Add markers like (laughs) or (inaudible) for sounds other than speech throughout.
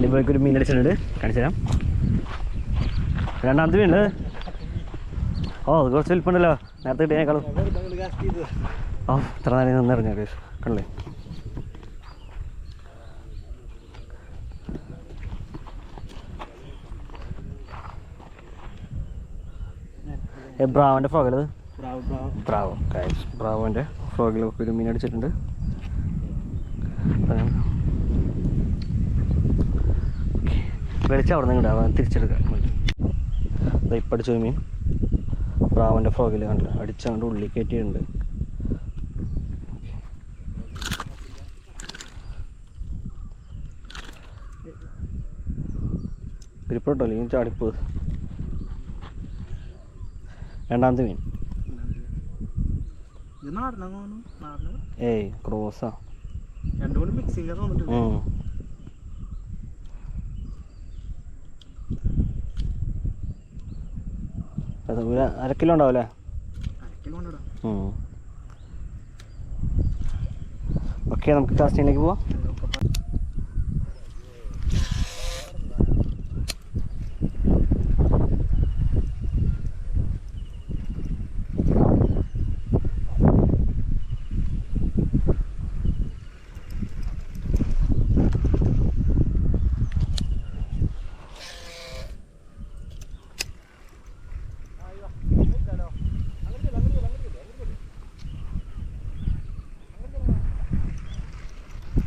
സാലിബോയ്ക്ക് ഒരു മീൻ അടിച്ചിട്ടുണ്ട് കാണിച്ചു തരാം രണ്ടാമത്തെ മീനുണ്ട് ഓ അത് കുറച്ച് വലിപ്പമുണ്ടല്ലോ. നേരത്തെ കിട്ടിയേക്കാളും ഓ ഇത്ര നേരം നിന്നിറങ്ങിയ കേസ് കണ്ടല്ലേ ഏ ബ്രാവന്റെ ഫ്രോഗിലത് ബ്രാവോ ബ്രാവോന്റെ ഫ്രോഗിലൊക്കെ ഒരു മീൻ അടിച്ചിട്ടുണ്ട്. വെളിച്ചം അവിടെ നിന്ന് ഉണ്ടാവാൻ തിരിച്ചെടുക്കാം ദാ ഇപ്പം അടിച്ചൊരു മീൻ. പ്രാവന്റെ ഫ്രോഗിൽ കണ്ടില്ല അടിച്ചങ്ങോട്ട് ഉള്ളിൽ കയറ്റിയിട്ടുണ്ട്. ഇരിപ്പോട്ടോ അല്ലെങ്കിൽ ചാടിപ്പോ? രണ്ടാമത്തെ മീൻ. ഏയ് ക്രോസാ. രണ്ടും കൂടി മിക്സിംഗ് തോന്നിട്ടുണ്ട് ഉം. അത് ഒരു അര കിലോ ഉണ്ടാവില്ലേ ഓക്കെ നമുക്ക് കാസ്റ്റിങ്ങിലേക്ക് പോവാം.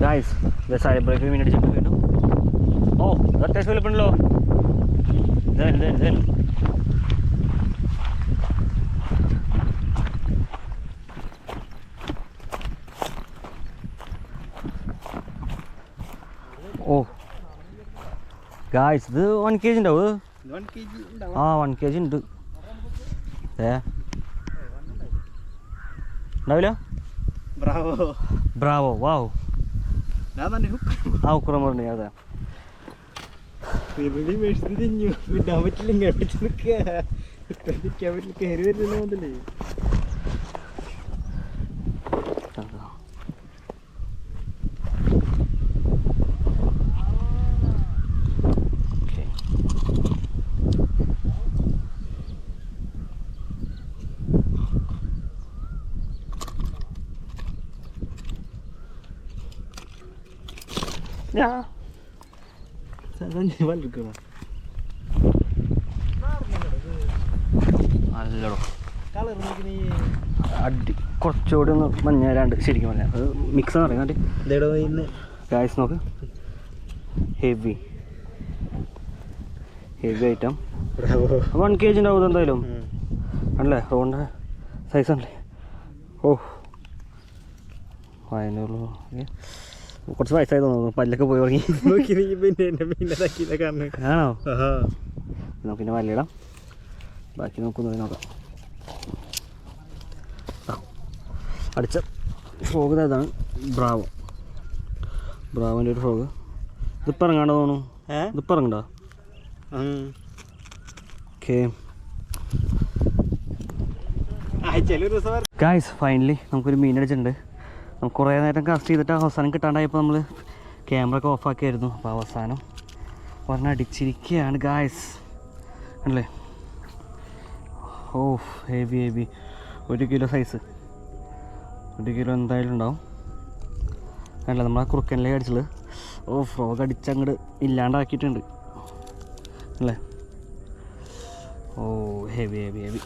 ഗായ്സ് സാരി ബ്രേക്ക് മീൻ അടിച്ചിട്ട് വീണ്ടും ഓ അത്യാവശ്യം വലുപ്പമുണ്ടല്ലോ ഇതേൻ ഇതേൻ ഇതേൻ ഓ ഗായ്സ് ഇത് വൺ കെ ജി ഉണ്ടാവും ആ വൺ കെ ജി ഉണ്ട് ഏ ഉണ്ടാവില്ല? ബ്രാവോ. ബ്രാവോ വാവ് ആ ഉക്രമറിന് അതെ. പെരുളി മേടിച്ചിട്ട് തിരിഞ്ഞു വിടാൻ പറ്റില്ല ഇങ്ങനെ നിൽക്കാൻ പറ്റില്ല കയറി വരുന്നില്ല മുതലേ. Ja. തന്നെ വന്നിരിക്കണം നല്ലോണം കളർ നീ. അടി കുറച്ചുകൂടി ഒന്ന് മഞ്ഞ രണ്ട് ശരിക്കും പറഞ്ഞാൽ അത് മിക്സ് എന്ന് പറയുന്നത് ഗായ്സ് നോക്ക്. Heavy heavy item bravo one K ജിന്റെ ഉണ്ടാവും എന്തായാലും ആണല്ലേ? റോണ്ട സൈസ് ആണല്ലേ ഓ. അതിനുള്ളൂ കുറച്ച് വയസ്സായി തോന്നുന്നു. പല്ലൊക്കെ പോയി തുടങ്ങി (laughs) നോക്കി നീ പിന്നെ എന്നെ പിന്നെ കാരണം. ആണോ? നോക്കി നമുക്ക് പിന്നെ വല്ലിടാം ബാക്കി നോക്കുന്നത് നോക്കാം. അടിച്ച ഫ്രോഗ് ഇതാണ്. ബ്രാവോ. ബ്രാവോന്റെ ഒരു ഫ്രോഗ്. ഇതിപ്പോൾ ഇറങ്ങാണ്ട് തോന്നുന്നു? ഇതിപ്പോൾ ഇറങ്ങണ്ട? ഓക്കെ. ഗായ്സ് ഫൈനലി നമുക്കൊരു മീൻ അടിച്ചിട്ടുണ്ട്. നമുക്ക് കുറേ നേരം കാസ്റ്റ് ചെയ്തിട്ട് അവസാനം കിട്ടാണ്ടായപ്പോൾ നമ്മൾ ക്യാമറ ഒക്കെ ഓഫാക്കിയായിരുന്നു അപ്പോൾ അവസാനം ഒരെണ്ണം അടിച്ചിരിക്കുകയാണ് ഗായ്സ് അല്ലേ ഓ ഹെവി ഹെവി ഒരു കിലോ സൈസ് ഒരു കിലോ എന്തായാലും ഉണ്ടാവും. അല്ല നമ്മൾ ആ കുറുക്കനിലേക്ക് അടിച്ചത്. ഓ ഫ്രോഗ് അടിച്ചങ്ങോട്ട് ഇല്ലാണ്ടാക്കിയിട്ടുണ്ട്. അല്ലേ ഓ ഹെവി ഹെവി ഹെവി